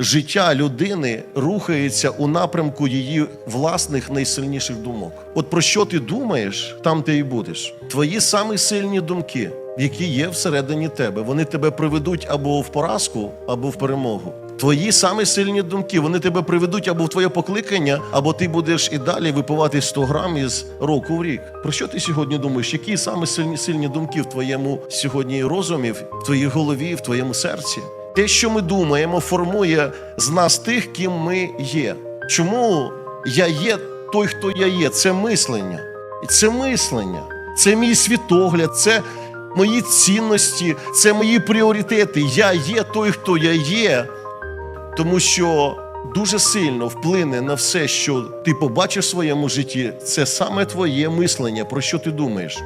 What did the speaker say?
життя людини рухається у напрямку її власних найсильніших думок. От про що ти думаєш, там ти і будеш. Твої самі сильні думки, які є всередині тебе, вони тебе приведуть або в поразку, або в перемогу. Твої самі сильні думки, вони тебе приведуть або в твоє покликання, або ти будеш і далі випивати 100 грам із року в рік. Про що ти сьогодні думаєш? Які саме сильні сильні думки в твоєму сьогодні розумі, в твоїй голові, в твоєму серці? Те, що ми думаємо, формує з нас тих, ким ми є. Чому я є той, хто я є? Це мислення. Це мислення, це мій світогляд, це мої цінності, це мої пріоритети. Я є той, хто я є, тому що дуже сильно вплине на все, що ти побачиш в своєму житті. Це саме твоє мислення, про що ти думаєш.